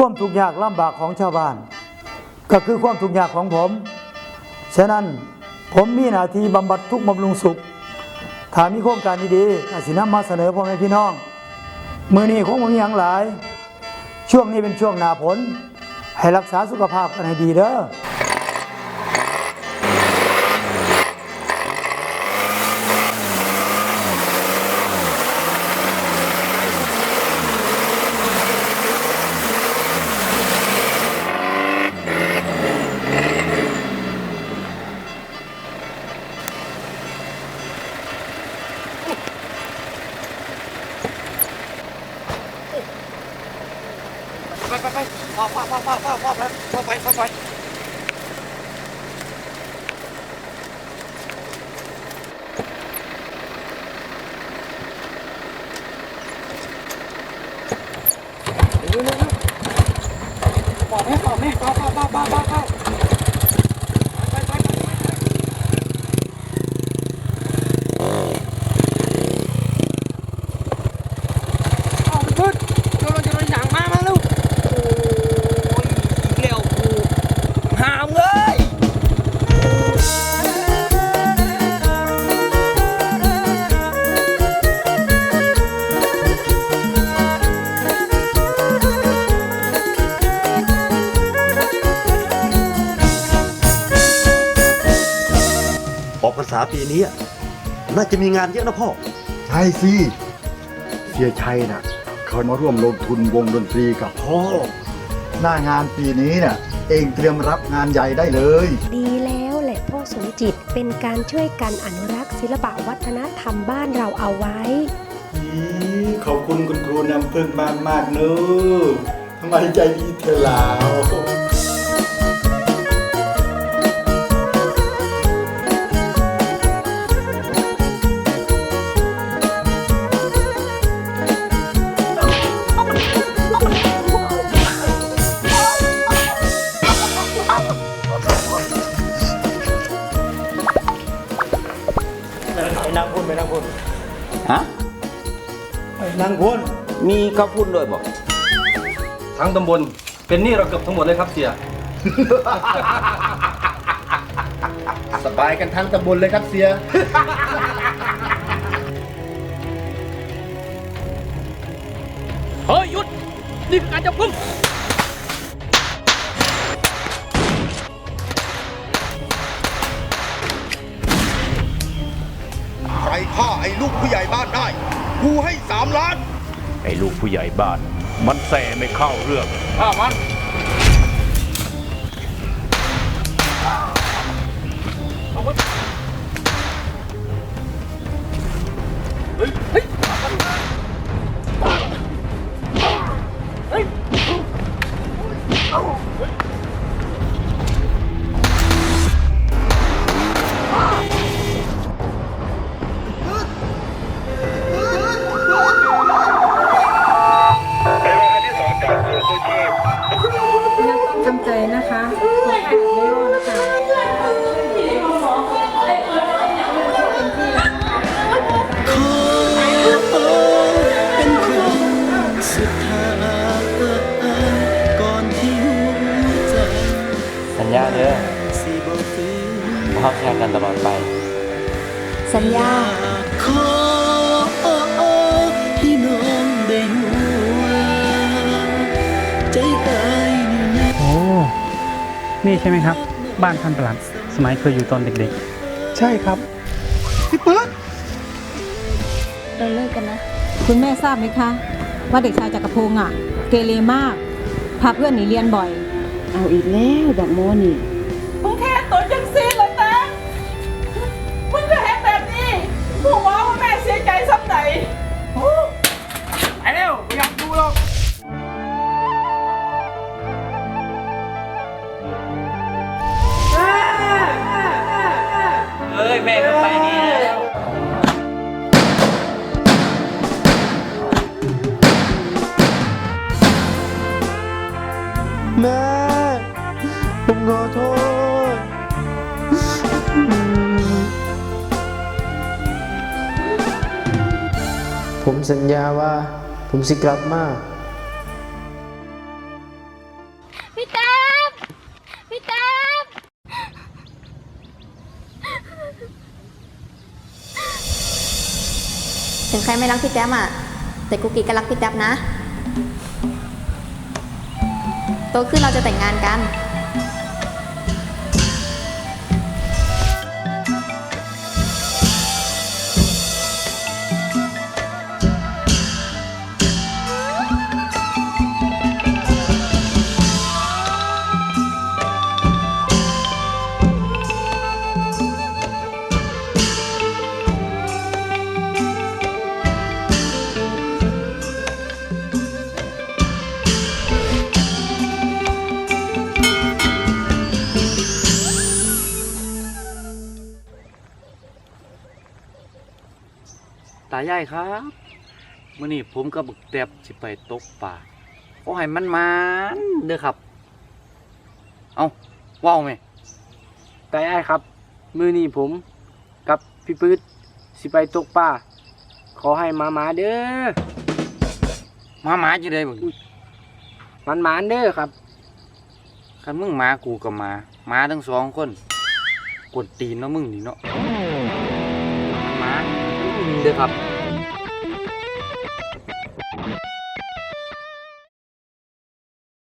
ความทุกข์ยากลำบากของชาวบ้าน ก็คือความทุกข์ยากของผม ฉะนั้นผมมีหน้าที่บำบัดทุกข์บำรุงสุขถ้ามีโครงการดีๆอาจสินำมาเสนอพ่อแม่พี่น้อง มือนี้คงผมมีอย่างหลาย ช่วงนี้เป็นช่วงหนาผล ให้รักษาสุขภาพกันให้ดีเด้อ ไป ไปไปพ่อพ่อพ่อพ่อพ่อพ่อไปพ่อไปพ่อไปเร็วเร็วเร็วพ่อแม่พ่อแม่พ่อพ่อพ่อพ่อพ่อพ่อไาปีนี้ น่าจะมีงานเยอะนะพ่อ ใช่สิ เสียชัยน่ะ เขามาร่วมลงทุนวงดนตรีกับพ่อ หน้างานปีนี้น่ะ เองเตรียมรับงานใหญ่ได้เลย ดีแล้วแหละพ่อสมจิตเป็นการช่วยกันอนุรักษ์ศิลปะวัฒนธรรมบ้านเราเอาไว้ ขอบคุณคุณครูนำพึ่งมากมากๆเนอะทำไมใจดีเธอลาว ไปนั่งคุณมีข้าวปุ้นด้วยบอกทั้งตำบลเป็นหนี้เราเกือบทั้งหมดเลยครับเสีย สบายกันทั้งตำบลเลยครับเสีย เฮ้ยหยุด นี่คือการจับกุมใครฆ่าไอ้ลูกผู้ใหญ่บ้านได้ กูให้สามล้าน ไอ้ลูกผู้ใหญ่บ้าน มันแส่ไม่เข้าเรื่องข้ามัน แค่กันตลอดไป สัญญาโอ้ นี่ใช่ไหมครับ บ้านท่านประหลัด สมัยเคยอยู่ตอนเด็กใช่ครับเราเลิกกันนะ คุณแม่ทราบไหมคะ ว่าเด็กชายจักรพงศ์อะ เกเรมาก พาเพื่อนหนีเรียนบ่อย เอาอีกแล้วบักโมนี่ ผมสัญญาว่า ผมสิกลับมา พี่แต้มพี่แต้มถึงใครไม่รักพี่แจ๊บอะ แต่กุกกี้ก็รักพี่แจ๊บนะ โตขึ้นเราจะแต่งงานกัน ตายายครับมื่อนี้ผมกับบึกแตบสิไปตกป่าขอให้มันมานเด้อครับ เอาว้าวไหมแต่ไอ้ครับมือนี้ผมกับพี่ปื๊ดสิไปตกปลาขอให้มาหมาเด้อมาหมาจะได้บ่มันหมานเด้อครับคันมึงหมากูกับหมาหมาทั้งสองคนกดตีนเนาะมึงนี่เนาะมันหมา เด้อครับ